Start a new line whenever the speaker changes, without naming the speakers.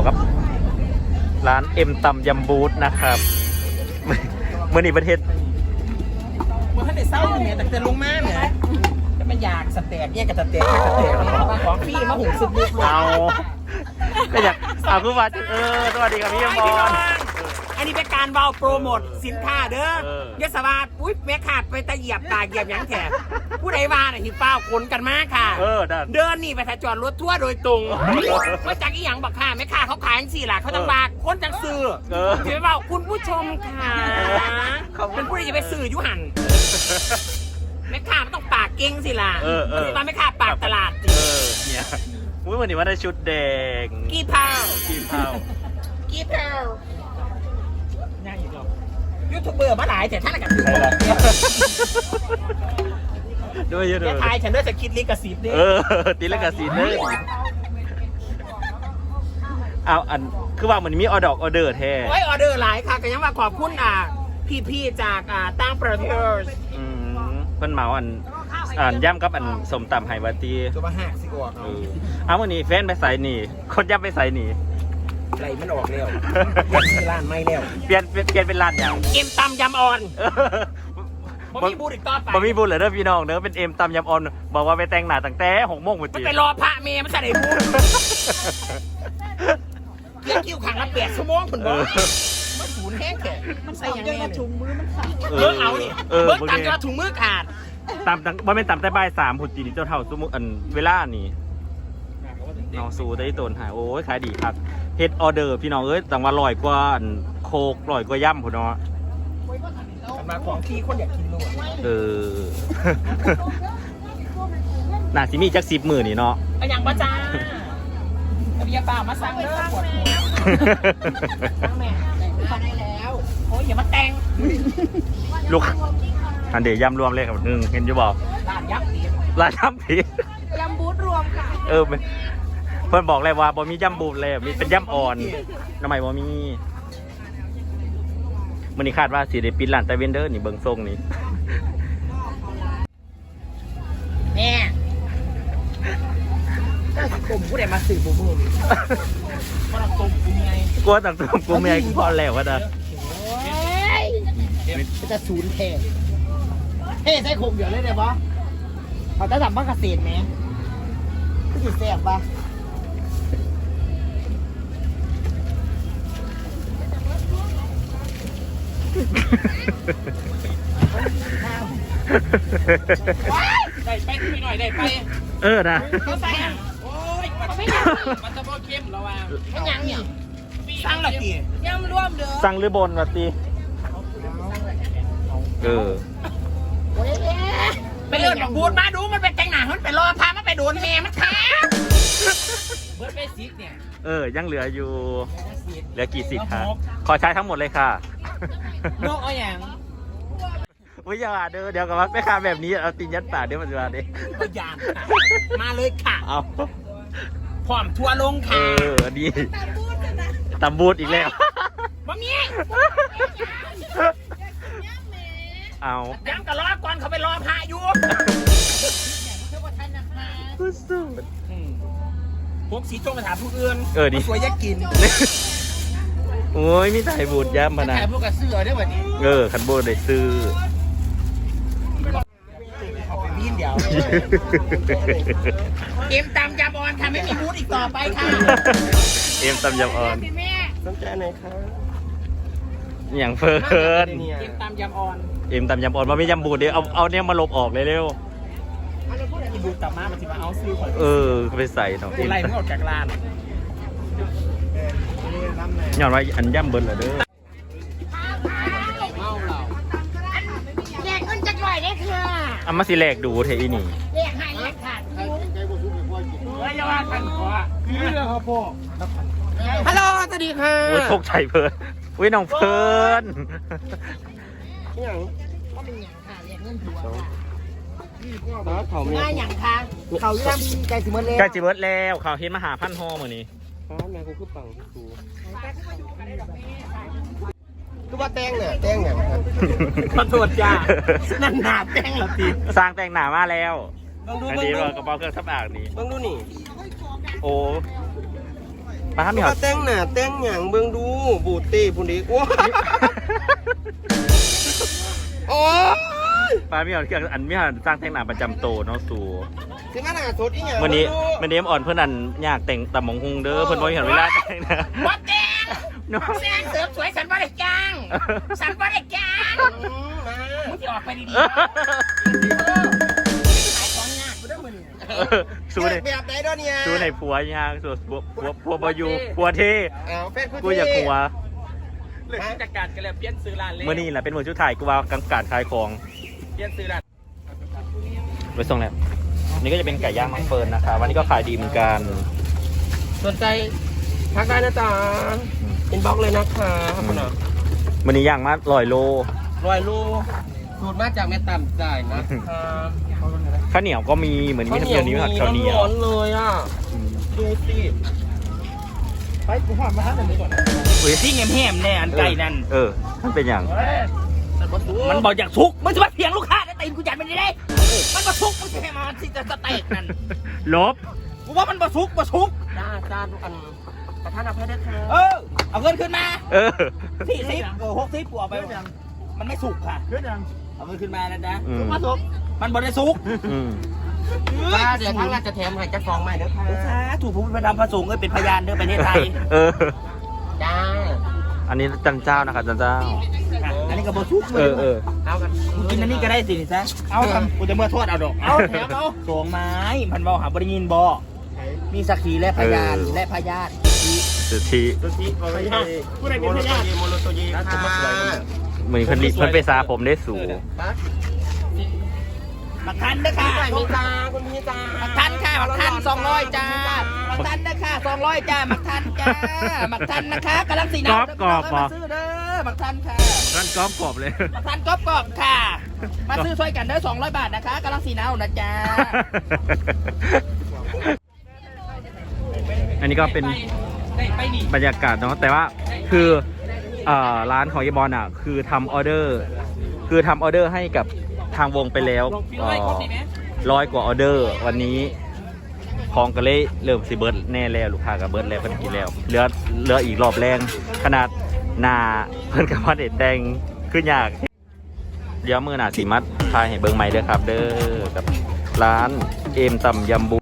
อกับ ร้านเอ็มตำยำบูธนะครับเมื่อนี้ประเทศ
มันให้ได้เศร้าอยู่เนี่ยแต่จะลงมาเนี่ยจะมันอยากสเต็กเนี่ยกับสเต็กกับสเต็กมาของพี่มาหุงสุดลูก
เอาก็อยากเอาคือว่าเออสวัสดีครับพี่ยมบอล
อันนี้เป็นการเบาโปรโมทสินค้าเด้อ
เออ
เยสบาอุ้ยแม่ขาดไปตะเหยียบตาเหยียบหยังแถผู้ใดว่าน่ะหิวเป้าคนกันมากค่ะ
เออดัน
เดินนี่ไปถ้าจอดรถทั่วร์โดยตรงมาจากอีหยังบักค่ะแม่ค้าเขาขายจังสี่ล่ะเขาต้องบากคนจังซื้อ
เออ
ถือว่าคุณผู้ชมค่ะเป็นผู้ใดจะไปซื้ออยุหันแม่ค้ามันต้องปากเก่งสิล่ะ
เออเออ
มันว่าแม่ค้าปากตลาด
เออเนี่ยอุ้ยวันนี้ว่าได้ชุดแดง
กี่เผา
กีเผา
กี่เผาง่ายอีกหรอ ยูทูบเบอร์มาหลายแต่ท่านกับ
ใช่ละด้วยเยอะเล
เดี๋ยวยทายฉันด้วยจะคิดลิขสิทธิ์ดิ
เออตีละกาสีเลยเอาอันคือว่ามันมีออดอกออเดอร์แท้
โอ้ยออเดอร์หลายค่ะก็ยังว่าขอบคุณอะพี่ๆจากอ่าต่างประเทศ
อืมเพิ่นเหมาอันอันย่ำกับอันสมตำไฮวาตี
ตัวมาหักสิออก
เออเอาวันนี้แฟนไปใส่หนีคนย่ำไปใส่หนี
ไหลมันออกเร็วเป็นร้านไม่เร็ว
เปลี่ยนเปลี่ยนเปลี่ยนเป็นร้านอย่าง
เอ็มตำยำออน
เออ
ผมมีบูธอีกต่อไป
บ่มีบุญเหรอเด้อพี่น้องเด้อเป็นเอ็มตำยำออน บอกว่าไปแต่งหน้าตั้งแต่หกโมงเมื่อ
มัน
กี้
ไปรอพระเมย์มันจะได้บูธเรียกคิวขังละแปดชั่วโมงคุณบอกมันศูนย์แห้งแค่มันใส่ยังไงเนี่ย
เอ
เบิ้
อง
เอานี่
เออ
เบิ้ง
บ่
ตาม
แน่
จะถุงมือขาด
ตามตั้งบ่แม่นตามแต่บ่ายสามพุจีนี่เจ้าเท่าสมมุติอันเวลานี่น้องสูได้ตนหายโอ้ยขายดีครับ เฮ็ดออเดอร์พี่น้องเอ้ยต่างว่าลอยกว่าอันโคกลอยกว่าย่ำพุ่นเนาะ
มาของที่คนอยากกินโลด
เออ น่าสิมีจักสิบมือนี่เนาะ
เอาอย่างบ้าจ้าเอาเบียร์เปล่ามาสั่งเด้อปวดหัวสั่งแม่ได้แล้วโอ้ยอย่ามาแต่ง
ลูกอันเดียย่ำรวมเลยครับหนึ่งเห็นอยู่บอก
ร้านยักษ์ดี
ร้านย่ำผี
ยำบูธรวมค่ะ
เออ เพื่อนบอกเลยว่าบ่มีย่ำบูดเลยมีเป็นย่ำอ่อนทำไมบ่มีมันนี้คาดว่าสีได้ปิดร้านแต่เวนเดอร์นี่เบิ่งทรงนี่
แม่ก็กลุ่มผู้ใดมาสื่อบุ้มบุ้มก็เรากลุ่มกูไง
กลัวต่างตัวกูไม่ให้กูพอแล้วว่าเด้อ
จะศูนย์เทเท่ใส่โคงเดียวเลยได้ปะเขาจะทำบ้านเกษตรไหมก็จะแซ่บปะ ได้ไปคุยหน่อยได้ไป
เออนะ
เขาใส่อะโอ้ยมันไม่มันจะพอเข้มแล้วว่าไม่ยังเนี่ยสร้างละตี
ยำรวมเด้อ
สั่งหรือบนวะตีเออ
ไปเลื่อนบอกบูดมาดูมันไปแต่งหนังมันไปรอพามันไปโดนแม่มันแท้เบิร์ดไปซิกเนี่ย
เออยังเหลืออยู่เหลือกี่สิบคะขอใช้ทั้งหมดเลยค่ะ
โลกเอาอย่าง
วิยาเด้อเดี๋ยวกับว่าแม่ค้าแบบนี้เอาตีนยัดปากเดี๋ยวมันจะมาดิ
เอาอย่างค่ะมาเลยค่ะ
เอา
พร้อมทัวร์ลง
เอ
ค่ะ
ออันนี้ตำบูดอีกแล้ว
บ่มี
เอา
ย้ำกับรอก่อนเขาไปรอพาอยู่พวกสีจงมาถามผู้อื่น
เออดิ
สวยอยากกิน
โอ้ยมีแต่ให้บูดย้ำมานะ
ขายพวกกระเสือได้วันนี้
เออขันบูดได้ซื้อ
เอาไปวิ่งเดี๋ยวเกมตามยาบอลค่ะไม่มีบูธอีกต่อไปค่ะ
เอ็มตำยำอ่อน
พี่แม่
สนใจไหนครับ
อย่างเฟิร์น
เกมตามยามออน
เอ็มตำยำอ่อนมาไม่ยำบูดเดี๋ยวเอาเอาเนี่ยมาลบออกเลยเร็ว
อะไรพวกนี้บูธกลับมามันจะมาเอาซื้อคน
เออไปใส่เนาะ
กูไล่มึงออกจากร้าน
ย้อนว่าอันย่ำเบิร์นเหรอเด้อ
เมาเรา
แยกเงินจักหน่อยได้ค่ะ
เอามาสิแลกดูเทอีนี่
แยกให้แยกขาด
เฮ้ยอย่าว่ากันขอคือเรื่องครับพ่อฮัลโหลสวัสดีค่ะ
โอ้ยโชคชัยเพิ่นอุ้ยน้องเพิ่น
ก็เป็นอย่างค่ะแยกเงินถัวค่ะ
เขา
ง่ายอย่างค่ะเขาย่ำ
ใจสิมันเลย
ใกล้จิเบิร์ดแล้วข่าวเห็นมาหาพันห่อมื้อนี้
แม่กูคือปังกูคือว่าแตงเนี่ยแตงเนี่ยขอโทษจ้านั่นหนาแตงละที
สร้างแต่งหน้ามาแล้ว
ลองดู
อัน
เบิ่ง
นี้
ดู
ว่ากระเป๋าเครื่องสำอางนี่
เบิ่งดูนี่
โอ้ปลาไม่หอ
ก็แต่งหน้าแต่งหยังเบิ่งดูบูตี้พุ่นดีโอ้โอ้ย
ปลาไม่หอคืออันไม่หอสร้างแต่งหน้าประจำโตวเนาะสู
สิมาหน้าสดอีหยัง
วันนี้
บ่รู้
วันนี้อ่อนเพื่อนอันอยากแต่งตำมงฮุงเด้อเพื่อนบ่เห็นเวลาแต่งหนะ
วัดแดง
เนาะ
แดงเสริมสวยสันว่าได้จ้างสันว่าได้จ้าง
อืมมา
มึงจะออกไปดีๆขายของงานกูได้มือนี่
สู้ใน
แบบไหนเด้อเนี่ย
สู้ในผัวยางสู้ผัวผัวผัวบอยู่ผัวเท่
อ้าวแฟนคุณ
กูอยากหัว
เหลือจัดการกันแล้วเปลี่ยนซื้อร้านเลย
เมื่อนี้แหละเป็นมือชุดถ่ายกูว่ากำการขายของ
เป ลี่ยนซื้อร้าน
ไปส่งแล้วนี่ก็จะเป็นไก่ย่างมังเฟิร์นนะคะวันนี้ก็ขายดีเหมือนกัน
สนใจทักได้นะจ๊ะอินบ็อกเลยนะคะคุณอะ
วันนี้ย่างมาลอยโล
รอยลูสูตรมาจากแม่ต่ำจ่ายนะคะ
ข้าวเหนียวก็มีเหมือนมีทั้งเดียวนี้ผัดข้าวเหนียว
ร้อนๆเลยอะ
อืม
ดูสิ
อุ้ย
ที่แหมๆแน่อันไก่นั่น
เออมันเป็นอย่าง
มันบอกอยากทุกมึงจะมาเถียงลูกค้าได้ตีนกูยันมันได้มันมาทุกมึงจะให้มาที่จะสเต็กนั่น
ลบ
กูว่ามันมาทุกมาทุก
จ้าจ้าอันประธานอภัยด้วยค่ะ
เออเอาเงินขึ้นมา
เออ
สี่สิบเออหกสิบปัวไปมันไม่สุกค่ะเอาเงินขึ้นมานะจ๊ะ
อืม
มาสุกมันบริสุก
อืม
จ้าเดี๋ยวทางราชจะแถมให้จะฟองใหม่เด้อค่ะ
สาถูกผู้เป็นพระธรรมพระสงฆ์เอ้ยเป็นพยานเด้อประเทศไทย
เออ
จ้า
อันนี้จันเจ้านะคะจันเจ้า
อั นนี้ก็บสุก
เออเออ
เอากัน
กูกินอันนี้ก็ได้สินี่ซะเอาทำกูจะเมื่อโทษเอาดอกเอาแถมเอาสองไม้พันบอหาบริยินบอมีสักขีและพยานและพยาน
สุทธิ
ตัวที่โมโลโตยีโมโลโตยีโมโลโตยีค่ะ
เหมือนเพิ่นลิเพิ่นไปซาผมได้สูง
มักทันเด้อค่ะ
ใส่มีจ้าคุณพี่จ้า
มักทันค่ะมักทันสองร้อยจ้ามักทันเด้อค่ะสองร้อยจ้ามักทันจ้ามักทันนะคะกำลังสีน้ำมาซื้อเด้อ มักทันค่ะ
ร้านกอล์ฟกรอบเลย
มักทันกรอบกรอบค่ะ มาซื้อช่วยกันเด้อสองร้อยบาทนะคะกำลังสีน้ำนะจ๊ะ
อันนี้ก็เป็น
ได้ไปนี่
บรรยากาศเนาะแต่ว่าคือเอ่อร้านของยายบอลอะ คือทำออเดอร์ คือทำออเดอร์ให้กับทางวงไปแล้วเอ่อร้อยกว่าออเดอร์ วันนี้ของก็เลยเริ่มสิเบิร์ดแน่แล้วลูกค้ากับเบิร์ดแล้วเพิ่นกินแล้วเหลือเหลืออีกรอบแรงขนาด หนาเพิ่นกับว่าเด็ดแดงขึ้นยากเลี้ยวมือหนาสีมัดทายให้เบิงใหม่เด้อครับ เด้อกับร้านเอมตำยำบุ